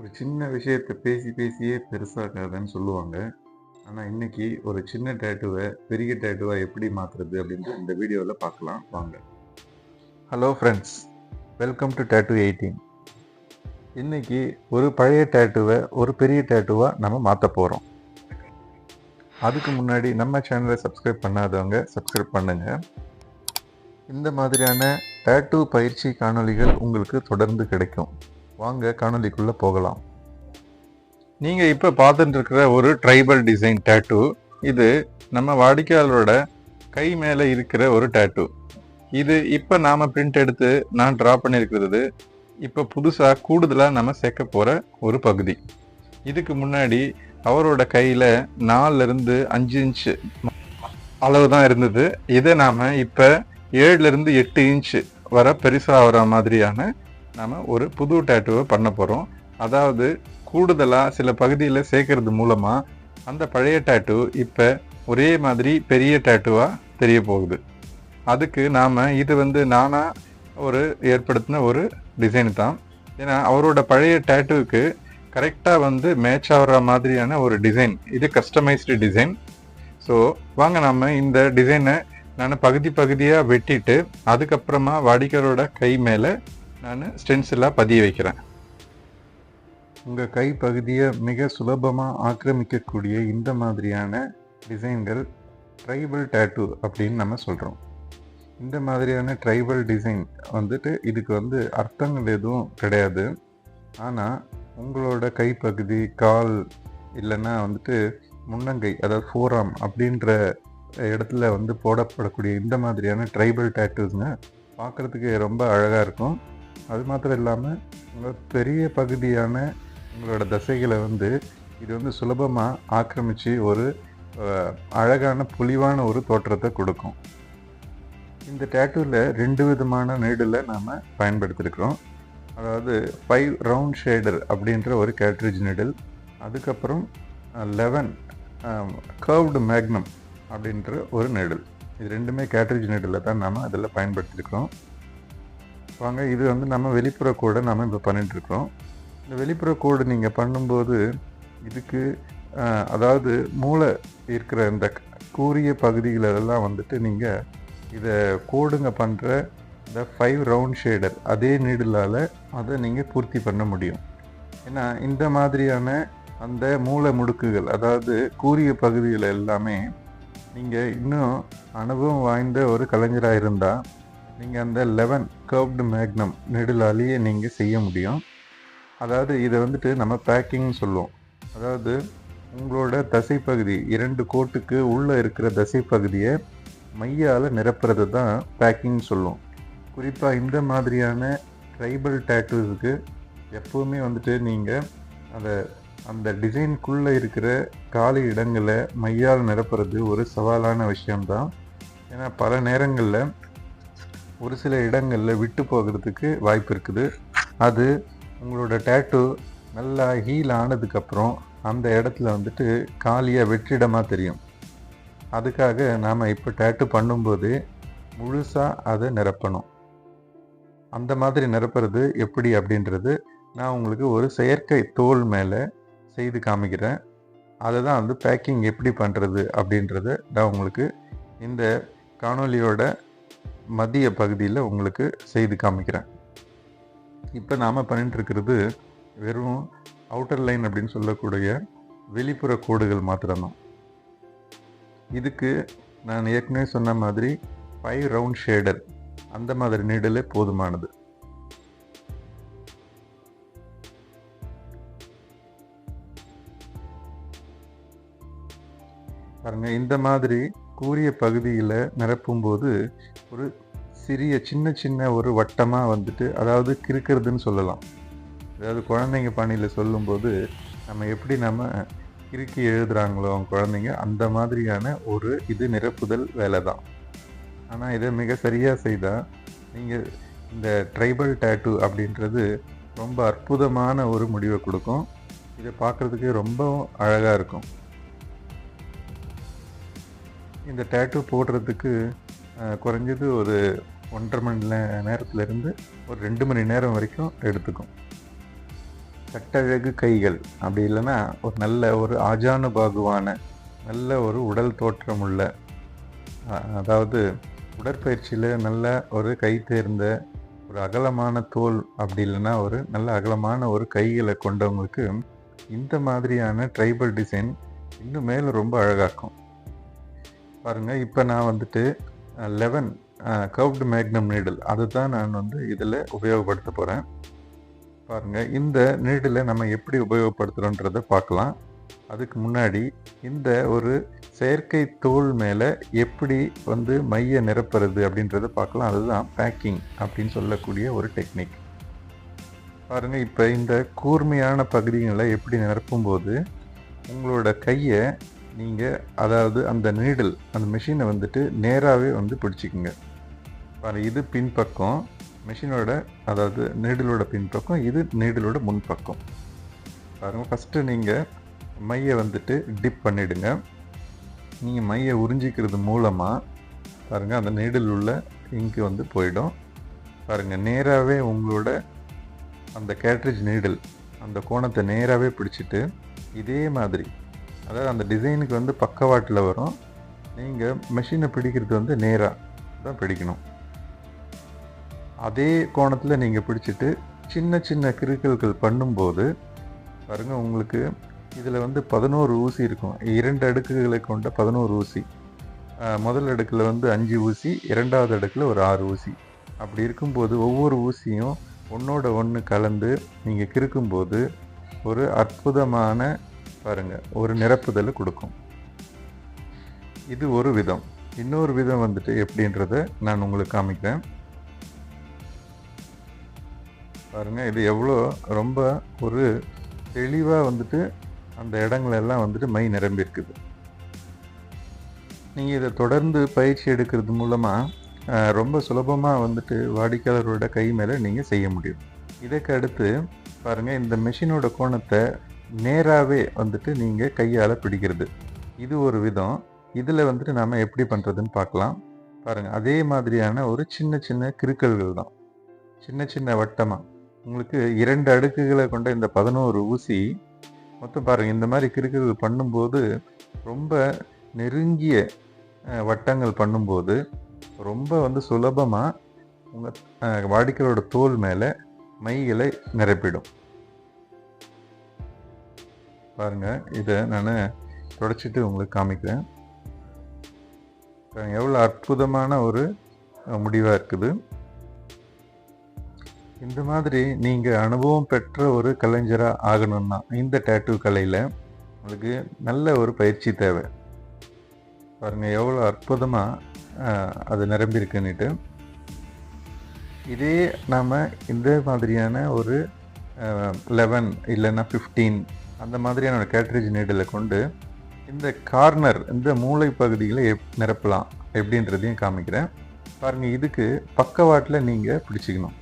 ஒரு சின்ன விஷயத்தை பேசி பேசியே பெருசாக்காதுன்னு சொல்லுவாங்க. ஆனால் இன்றைக்கி ஒரு சின்ன டேட்டுவை பெரிய டேட்டுவாக எப்படி மாற்றுறது அப்படின்ட்டு இந்த வீடியோவில் பார்க்கலாம். வாங்க. Hello friends welcome to tattoo eighteen இன்றைக்கி ஒரு பழைய டேட்டுவை ஒரு பெரிய டேட்டுவாக நம்ம மாற்ற போகிறோம் அதுக்கு முன்னாடி நம்ம சேனலை சப்ஸ்கிரைப் பண்ணாதவங்க சப்ஸ்கிரைப் பண்ணுங்கள் இந்த மாதிரியான டேட்டு பயிற்சி காணொளிகள் உங்களுக்கு தொடர்ந்து கிடைக்கும். வாங்க காணொலிக்குள்ளே போகலாம். நீங்கள் இப்போ பார்த்துட்டு இருக்கிற ஒரு ட்ரைபல் டிசைன் டேட்டு இது நம்ம வாடிக்கையாளரோட கை மேலே இருக்கிற ஒரு டேட்டு இது இப்போ நாம் பிரிண்ட் எடுத்து நான் ட்ரா பண்ணியிருக்கிறது இப்போ புதுசாக கூடுதலாக நம்ம சேர்க்க போகிற ஒரு பகுதி. இதுக்கு முன்னாடி அவரோட கையில் நாலுலேருந்து அஞ்சு இன்ச் அளவு தான் இருந்தது. இதை நாம் இப்போ ஏழுலேருந்து எட்டு இன்ச் வர பெருசாக ஆகிற மாதிரியான நாம் ஒரு புது டேட்டுவை பண்ண போகிறோம் அதாவது கூடுதலாக சில பகுதியில் சேர்க்கறது மூலமாக அந்த பழைய டேட்டு இப்போ ஒரே மாதிரி பெரிய டேட்டூவாக தெரிய போகுது. அதுக்கு நாம் இது வந்து நானாக ஒரு ஏற்படுத்தின ஒரு டிசைன் தான். ஏன்னா அவரோட பழைய டேட்டுவுக்கு கரெக்டாக வந்து மேட்ச் ஆகிற மாதிரியான ஒரு டிசைன் இது கஸ்டமைஸ்டு டிசைன் ஸோ வாங்க நம்ம இந்த டிசைனை நான் பகுதி பகுதியாக வெட்டிட்டு அதுக்கப்புறமா வாடிக்கையோட கை மேலே நான் ஸ்டென்சிலாக பதிய வைக்கிறேன். உங்கள் கை பகுதியை மிக சுலபமாக ஆக்கிரமிக்கக்கூடிய இந்த மாதிரியான டிசைன்கள் ட்ரைபல் டேட்டு அப்படின்னு நம்ம சொல்கிறோம் இந்த மாதிரியான ட்ரைபல் டிசைன் வந்துட்டு இதுக்கு வந்து அர்த்தங்கள் எதுவும் கிடையாது. ஆனால் உங்களோட கைப்பகுதி கால் இல்லைன்னா வந்துட்டு முன்னங்கை அதாவது ஃபோராம் அப்படின்ற இடத்துல வந்து போடப்படக்கூடிய இந்த மாதிரியான ட்ரைபல் டேட்டூஸ்ங்க பார்க்குறதுக்கு ரொம்ப அழகாக இருக்கும். அது மாத்திரம் இல்லாமல் பெரிய பகுதியான உங்களோட தசைகளை வந்து இது வந்து சுலபமாக ஆக்கிரமித்து ஒரு அழகான புலிவான ஒரு தோற்றத்தை கொடுக்கும். இந்த டேட்டூவில் ரெண்டு விதமான நீடில் நாம் பயன்படுத்திருக்கிறோம். அதாவது ஃபைவ் ரவுண்ட் ஷேடர் அப்படின்ற ஒரு கேட்ரிஜ் நீடில் அதுக்கப்புறம் லெவன் கர்வ்டு மேக்னம் அப்படின்ற ஒரு நீடில் இது ரெண்டுமே கேட்ரிஜ் நீடில் தான் நாம் அதில் பயன்படுத்தியிருக்கிறோம் வாங்க இது வந்து நம்ம வெளிப்புற கோடை நம்ம இப்போ பண்ணிகிட்ருக்கோம் இந்த வெளிப்புற கோடு நீங்கள் பண்ணும்போது இதுக்கு அதாவது மூளை இருக்கிற இந்த கூரிய பகுதிகளெல்லாம் வந்துட்டு நீங்கள் இதை கோடுங்க பண்ணுற இந்த ஃபைவ் ரவுண்ட் ஷேடர் அதே நீடுலால் அதை நீங்கள் பூர்த்தி பண்ண முடியும். ஏன்னா இந்த மாதிரியான அந்த மூளை முடுக்குகள் அதாவது கூரிய பகுதிகள் எல்லாமே நீங்கள் இன்னும் அனுபவம் வாய்ந்த ஒரு கலைஞராக இருந்தால் நீங்கள் அந்த லெவன் கர்வ்டு மேக்னம் நெடுலாலேயே நீங்கள் செய்ய முடியும். அதாவது இதை வந்துட்டு நம்ம பேக்கிங்னு சொல்லுவோம். அதாவது உங்களோட தசைப்பகுதி இரண்டு கோட்டுக்கு உள்ளே இருக்கிற தசைப்பகுதியை மையால் நிரப்புறது தான் பேக்கிங் சொல்லுவோம். குறிப்பாக இந்த மாதிரியான ட்ரைபல் டேட்டூஸுக்கு எப்போவுமே வந்துட்டு நீங்கள் அதை அந்த டிசைனுக்குள்ளே இருக்கிற காலி இடங்களை மையால் நிரப்புறது ஒரு சவாலான விஷயம்தான். ஏன்னா பல நேரங்களில் ஒரு சில இடங்களில் விட்டு போகிறதுக்கு வாய்ப்பு இருக்குது. அது உங்களோட டேட்டு நல்லா ஹீல் ஆனதுக்கப்புறம் அந்த இடத்துல வந்துட்டு காலியாக வெற்றிடமாக தெரியும். அதுக்காக நாம் இப்போ டேட்டு பண்ணும்போது முழுசாக அதை நிரப்பணும். அந்த மாதிரி நிரப்புறது எப்படி அப்படின்றது நான் உங்களுக்கு ஒரு செயற்கை தோல் மேலே செய்து காமிக்கிறேன். அதை தான் வந்து பேக்கிங் எப்படி பண்ணுறது அப்படின்றத நான் உங்களுக்கு இந்த காணொலியோட மதிய பகுதியில் உங்களுக்கு செய்து காமிக்கிறேன். இப்போ நாம் பண்ணிட்டு இருக்கிறது வெறும் அவுட்டர் லைன் அப்படின்னு சொல்லக்கூடிய வெளிப்புற கோடுகள் மாத்திரம்தான். இதுக்கு நான் ஏற்கனவே சொன்ன மாதிரி ஃபைவ் ரவுண்ட் ஷேடர் அந்த மாதிரி நீடலே போதுமானது. பாருங்கள் இந்த மாதிரி கூரிய பகுதியில் நிரப்பும்போது ஒரு சிறிய சின்ன சின்ன ஒரு வட்டமாக வந்துட்டு அதாவது கிறுக்கிறதுன்னு சொல்லலாம். அதாவது குழந்தைங்க பாணியில் சொல்லும்போது நம்ம எப்படி நம்ம கிறுக்கி எழுதுகிறாங்களோ அவங்க குழந்தைங்க அந்த மாதிரியான ஒரு இது நிரப்புதல் வேலை தான். ஆனால் இதை மிக சரியாக செய்தால் நீங்கள் இந்த ட்ரைபல் டேட்டு அப்படின்றது ரொம்ப அற்புதமான ஒரு முடிவை கொடுக்கும். இதை பார்க்குறதுக்கு ரொம்ப அழகாக இருக்கும். இந்த டேட்டு போடுறதுக்கு குறைஞ்சது ஒரு ஒன்றரை மணி நேரத்துலேருந்து ஒரு ரெண்டு மணி நேரம் வரைக்கும் எடுத்துக்கும். கட்டழகு கைகள் அப்படி இல்லைன்னா ஒரு நல்ல ஒரு ஆஜானு பாகுவான நல்ல ஒரு உடல் தோற்றம் உள்ள அதாவது உடற்பயிற்சியில் நல்ல ஒரு கை தேர்ந்த ஒரு அகலமான தோல் அப்படி இல்லைன்னா ஒரு நல்ல அகலமான ஒரு கைகளை கொண்டவங்களுக்கு இந்த மாதிரியான ட்ரைபல் டிசைன் இன்னும் மேலே ரொம்ப அழகாக்கும். பாருங்கள் இப்போ நான் வந்துட்டு லெவன் கர்வ்டு மேக்னம் நீடில் அதுதான் நான் வந்து இதில் உபயோகப்படுத்த போகிறேன் பாருங்கள் இந்த நீடிலை நம்ம எப்படி உபயோகப்படுத்துகிறோன்றதை பார்க்கலாம். அதுக்கு முன்னாடி இந்த ஒரு செயற்கை தோல் மேலே எப்படி வந்து மைய நிரப்புறது அப்படின்றத பார்க்கலாம். அதுதான் பேக்கிங் அப்படின்னு சொல்லக்கூடிய ஒரு டெக்னிக் பாருங்கள் இப்போ இந்த கூர்மையான பகுதிகளை எப்படி நிரப்பும்போது உங்களோட கையை நீங்கள் அதாவது அந்த நீடில் அந்த மிஷினை வந்துட்டு நேராகவே வந்து பிடிச்சிக்குங்க. பாருங்க இது பின்பக்கம். மிஷினோட அதாவது நீடிலோட பின்பக்கம் இது நீடிலோட முன்பக்கம். பாருங்கள் ஃபஸ்ட்டு நீங்கள் மையை வந்துட்டு டிப் பண்ணிவிடுங்க நீங்கள் மையை உறிஞ்சிக்கிறது மூலமாக பாருங்கள் அந்த நீடில் உள்ள இங்கு வந்து போயிடும். பாருங்கள் நேராகவே உங்களோட அந்த கேட்ரிஜ் நீடில் அந்த கோணத்தை நேராகவே பிடிச்சிட்டு இதே மாதிரி அதாவது அந்த டிசைனுக்கு வந்து பக்கவாட்டில் வரும். நீங்கள் மெஷினை பிடிக்கிறது வந்து நேராக தான் பிடிக்கணும். அதே கோணத்தில் நீங்கள் பிடிச்சிட்டு சின்ன சின்ன கிருக்கல்கள் பண்ணும்போது பாருங்கள் உங்களுக்கு இதில் வந்து பதினோரு ஊசி இருக்கும். இரண்டு அடுக்குகளை கொண்ட பதினோரு ஊசி. முதல் அடுக்கில் வந்து அஞ்சு ஊசி இரண்டாவது அடுக்கில் ஒரு ஆறு ஊசி. அப்படி இருக்கும்போது ஒவ்வொரு ஊசியும் ஒன்றோட ஒன்று கலந்து நீங்கள் கிறுக்கும்போது ஒரு அற்புதமான பாருங்கள் ஒரு நிரப்புதலை கொடுக்கும். இது ஒரு விதம். இன்னொரு விதம் வந்துட்டு எப்படின்றத நான் உங்களுக்கு காமிக்கிறேன். பாருங்கள் இது எவ்வளோ ரொம்ப ஒரு தெளிவாக வந்துட்டு அந்த இடங்களெல்லாம் வந்துட்டு மை நிரம்பி இருக்குது நீங்கள் இதை தொடர்ந்து பயிற்சி எடுக்கிறது மூலமாக ரொம்ப சுலபமாக வந்துட்டு வாடிக்கையாளரோட கை மேலே நீங்கள் செய்ய முடியும். இதுக்கு அடுத்து பாருங்கள் இந்த மெஷினோட கோணத்தை நேராகவே வந்துட்டு நீங்கள் கையால் பிடிக்கிறது. இது ஒரு விதம். இதில் வந்துட்டு நாம் எப்படி பண்ணுறதுன்னு பார்க்கலாம். பாருங்கள் அதே மாதிரியான ஒரு சின்ன சின்ன கிறுக்கல்கள் தான். சின்ன சின்ன வட்டமாக உங்களுக்கு இரண்டு அடுக்குகளை கொண்ட இந்த பதினோரு ஊசி மொத்தம் பாருங்கள் இந்த மாதிரி கிருக்கல்கள் பண்ணும்போது ரொம்ப நெருங்கிய வட்டங்கள் பண்ணும்போது ரொம்ப வந்து சுலபமாக உங்கள் வாடிக்கையோட தோல் மேலே மைகளை நிரப்பிடும். பாருங்க இதை நான் தொடச்சிட்டு உங்களுக்கு காமிக்கிறேன். எவ்வளோ அற்புதமான ஒரு முடிவாக இருக்குது. இந்த மாதிரி நீங்கள் அனுபவம் பெற்ற ஒரு கலைஞராக ஆகணும்னா இந்த டேட்டூ கலையில் உங்களுக்கு நல்ல ஒரு பயிற்சி தேவை. பாருங்கள் எவ்வளோ அற்புதமாக அது நிரம்பியிருக்குன்னுட்டு. இதே நாம் இந்த மாதிரியான ஒரு லெவன் இல்லைன்னா ஃபிஃப்டீன் அந்த மாதிரியான ஒரு கேட்ரேஜ் நீடில் கொண்டு இந்த கார்னர் இந்த மூளை பகுதிகளை எப் நிரப்பலாம் எப்படின்றதையும் காமிக்கிறேன். பாருங்கள் இதுக்கு பக்கவாட்டில் நீங்கள் பிடிச்சிக்கணும்.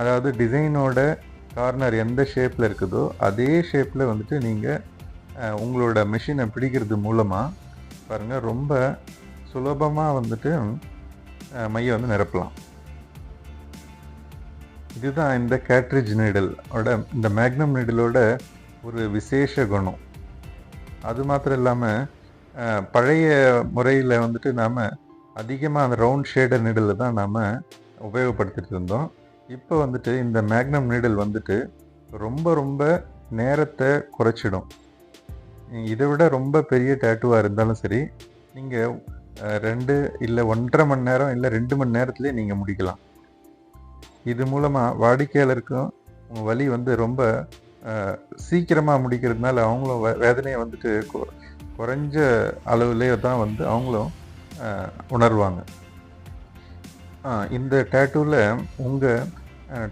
அதாவது டிசைனோட கார்னர் எந்த ஷேப்பில் இருக்குதோ அதே ஷேப்பில் வந்துட்டு நீங்கள் உங்களோட மிஷினை பிடிக்கிறது மூலமாக பாருங்கள் ரொம்ப சுலபமாக வந்துட்டு மையை வந்து நிரப்பலாம். இதுதான் இந்த கேட்ரிஜ் நீடல் இந்த மேக்னம் நீடலோட ஒரு விசேஷ குணம். அது மாத்திரம் இல்லாமல் பழைய முறையில் வந்துட்டு நாம் அதிகமாக அந்த ரவுண்ட் ஷேடர் நீடலில் தான் நாம் உபயோகப்படுத்திட்டு இருந்தோம். இப்போ வந்துட்டு இந்த மேக்னம் நீடல் வந்துட்டு ரொம்ப ரொம்ப நேரத்தை குறைச்சிடும். இதை விட ரொம்ப பெரிய டேட்டுவாக இருந்தாலும் சரி நீங்கள் ரெண்டு இல்லை ஒன்றரை மணி நேரம் இல்லை ரெண்டு மணி நேரத்துலேயே நீங்கள் முடிக்கலாம். இது மூலமாக வாடிக்கையாளருக்கும் உங்கள் வலி வந்து ரொம்ப சீக்கிரமாக முடிக்கிறதுனால அவங்களும் வேதனையை வந்துட்டு கொ- குறைஞ்ச அளவுலேயே தான் வந்து அவங்களும் உணர்வாங்க. இந்த டேட்டூவில் உங்கள்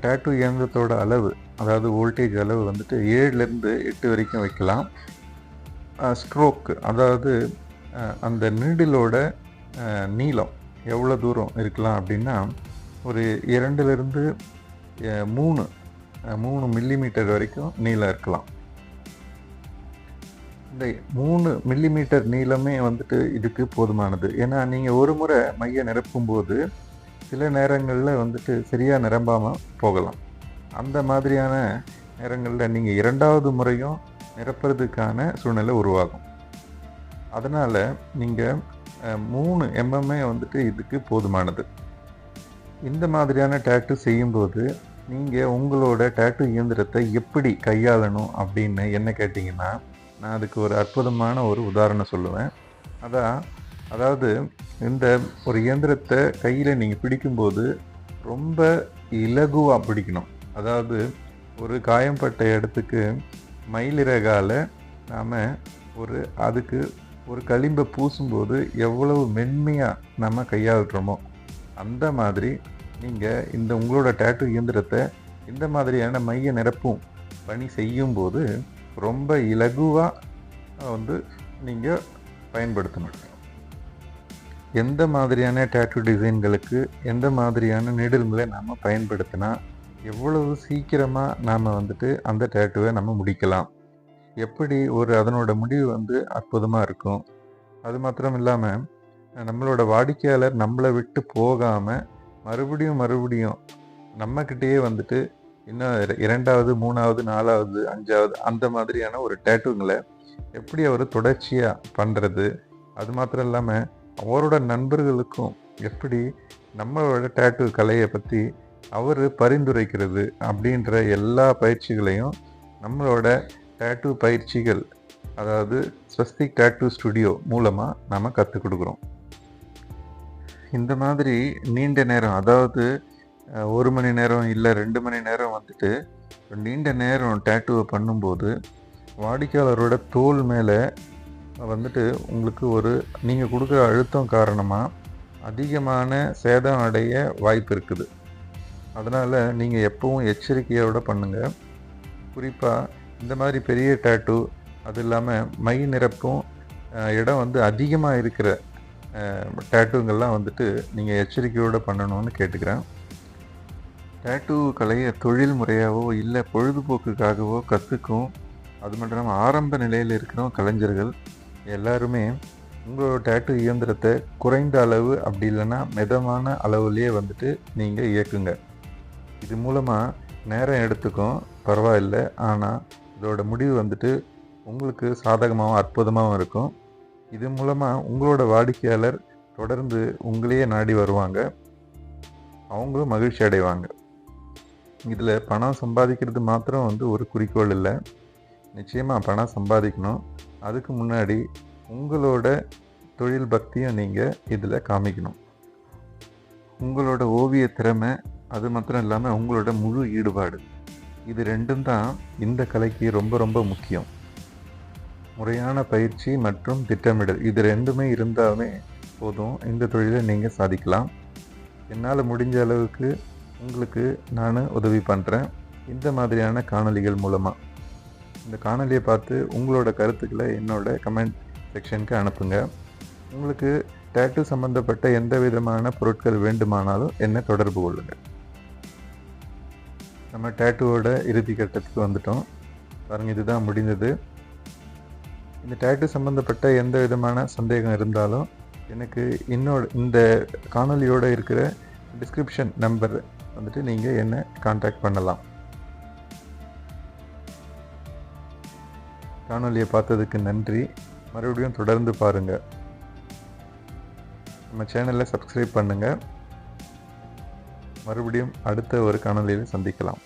டேட்டூ இயந்திரத்தோட அளவு அதாவது வோல்டேஜ் அளவு வந்துட்டு ஏழுலேருந்து எட்டு வரைக்கும் வைக்கலாம். ஸ்ட்ரோக் அதாவது அந்த நீடிலோட நீளம் எவ்வளோ தூரம் இருக்கலாம் அப்படின்னா ஒரு இரண்டுலேருந்து மூணு மூணு மில்லிமீட்டர் வரைக்கும் நீளம் இருக்கலாம். இந்த மூணு மில்லிமீட்டர் நீளமே வந்துட்டு இதுக்கு போதுமானது. ஏன்னா நீங்கள் ஒரு முறை மைய நிரப்பும்போது சில நேரங்களில் வந்துட்டு சரியாக நிரம்பாமல் போகலாம். அந்த மாதிரியான நேரங்களில் நீங்கள் இரண்டாவது முறையும் நிரப்புறதுக்கான சூழ்நிலை உருவாகும். அதனால் நீங்கள் மூணு எம்எம்ஏ வந்துட்டு இதுக்கு போதுமானது. இந்த மாதிரியான டேட்டு செய்யும்போது நீங்கள் உங்களோட டேட்டு இயந்திரத்தை எப்படி கையாளணும் அப்படின்னு என்ன கேட்டிங்கன்னா நான் அதுக்கு ஒரு அற்புதமான ஒரு உதாரணம் சொல்லுவேன். அதான் அதாவது இந்த ஒரு இயந்திரத்தை கையில் நீங்கள் பிடிக்கும்போது ரொம்ப இலகுவாக பிடிக்கணும். அதாவது ஒரு காயம்பட்ட இடத்துக்கு மயிலிறகால் நாம் ஒரு அதுக்கு ஒரு களிம்பை பூசும்போது எவ்வளவு மென்மையாக நம்ம கையாளுறோமோ அந்த மாதிரி நீங்கள் இந்த உங்களோட டேட்டு இயந்திரத்தை இந்த மாதிரியான மைய நிரப்பும் பணி செய்யும்போது ரொம்ப இலகுவாக வந்து நீங்கள் பயன்படுத்தணும். எந்த மாதிரியான டேட்டு டிசைன்களுக்கு எந்த மாதிரியான நீடல்களை நாம் பயன்படுத்தினா எவ்வளவு சீக்கிரமாக நாம் வந்துட்டு அந்த டேட்டுவை நம்ம முடிக்கலாம். எப்படி ஒரு அதனோட முடிவு வந்து அற்புதமாக இருக்கும். அது மாத்திரம் இல்லாமல் நம்மளோட வாடிக்கையாளர் நம்மளை விட்டு போகாமல் மறுபடியும் மறுபடியும் நம்மக்கிட்டேயே வந்துட்டு இன்னும் இரண்டாவது மூணாவது நாலாவது அஞ்சாவது அந்த மாதிரியான ஒரு டேட்டுங்களை எப்படி அவர் தொடர்ச்சியாக பண்ணுறது அது மாத்திரம் இல்லாமல் அவரோட நண்பர்களுக்கும் எப்படி நம்மளோட டேட்டு கலையை பற்றி அவர் பரிந்துரைக்கிறது அப்படின்ற எல்லா பயிற்சிகளையும் நம்மளோட டேட்டு பயிற்சிகள் அதாவது ஸ்வஸ்திக் டேட்டு ஸ்டுடியோ மூலமாக நாம் கற்றுக் கொடுக்குறோம். இந்த மாதிரி நீண்ட நேரம் அதாவது ஒரு மணி நேரம் இல்லை ரெண்டு மணி நேரம் வந்துட்டு நீண்ட நேரம் டேட்டூவை பண்ணும்போது வாடிக்கையாளரோட தோல் மேலே வந்துட்டு உங்களுக்கு ஒரு நீங்கள் கொடுக்குற அழுத்தம் காரணமாக அதிகமான சேதம் அடைய வாய்ப்பு இருக்குது. அதனால் நீங்கள் எப்பவும் எச்சரிக்கையோடு பண்ணுங்கள் குறிப்பாக இந்த மாதிரி பெரிய டேட்டூ அது இல்லாமல் மை நிரப்பும் இடம் வந்து அதிகமாக இருக்கிற டேட்டூங்கள்லாம் வந்துட்டு நீங்கள் எச்சரிக்கையோடு பண்ணணும்னு கேட்டுக்கிறேன். டேட்டூ கலையை தொழில் முறையாகவோ இல்லை பொழுதுபோக்குக்காகவோ கற்றுக்கும் அது மட்டும் இல்லாமல் ஆரம்ப நிலையில் இருக்கிற கலைஞர்கள் எல்லாருமே உங்களோட டேட்டு இயந்திரத்தை குறைந்த அளவு அப்படி இல்லைன்னா மிதமான அளவுலேயே வந்துட்டு நீங்கள் இயக்குங்க. இது மூலமாக நேரம் எடுத்துக்கும் பரவாயில்லை. ஆனால் இதோட முடிவு வந்துட்டு உங்களுக்கு சாதகமாகவும் அற்புதமாகவும் இருக்கும். இது மூலமாக உங்களோட வாடிக்கையாளர் தொடர்ந்து உங்களையே நாடி வருவாங்க. அவங்களும் மகிழ்ச்சி அடைவாங்க. இதில் பணம் சம்பாதிக்கிறது மாத்திரம் வந்து ஒரு குறிக்கோள் இல்லை. நிச்சயமாக பணம் சம்பாதிக்கணும். அதுக்கு முன்னாடி உங்களோட தொழில் பக்தியும் நீங்கள் இதில் காமிக்கணும். உங்களோட ஓவிய திறமை அது மாத்திரம் இல்லாமல் உங்களோட முழு ஈடுபாடு. இது ரெண்டும் தான் இந்த கலைக்கு ரொம்ப ரொம்ப முக்கியம். முறையான பயிற்சி மற்றும் திட்டமிடல். இது ரெண்டுமே இருந்தாலே போதும். இந்த தொழிலை நீங்கள் சாதிக்கலாம். என்னால் முடிஞ்ச அளவுக்கு உங்களுக்கு நான் உதவி பண்ணுறேன் இந்த மாதிரியான காணொலிகள் மூலமாக இந்த காணொலியை பார்த்து உங்களோட கருத்துக்களை என்னோட கமெண்ட் செக்ஷனுக்கு அனுப்புங்க. உங்களுக்கு டேட்டு சம்மந்தப்பட்ட எந்த விதமான பொருட்கள் வேண்டுமானாலும் என்னை தொடர்பு கொள்ளுங்கள் நம்ம டேட்டுவோட இறுதி கட்டத்துக்கு வந்துட்டோம். பாருங்கள் இதுதான் முடிந்தது. இந்த டேட்டு சம்மந்தப்பட்ட எந்த விதமான சந்தேகம் இருந்தாலும் எனக்கு இன்னோட இந்த காணொலியோடு இருக்கிற டிஸ்கிரிப்ஷன் நம்பர் வந்துட்டு நீங்கள் என்னை காண்டாக்ட் பண்ணலாம். காணொலியை பார்த்ததுக்கு நன்றி. மறுபடியும் தொடர்ந்து பாருங்கள் நம்ம சேனலை சப்ஸ்கிரைப் பண்ணுங்கள் மறுபடியும் அடுத்த ஒரு காணொலியில் சந்திக்கலாம்.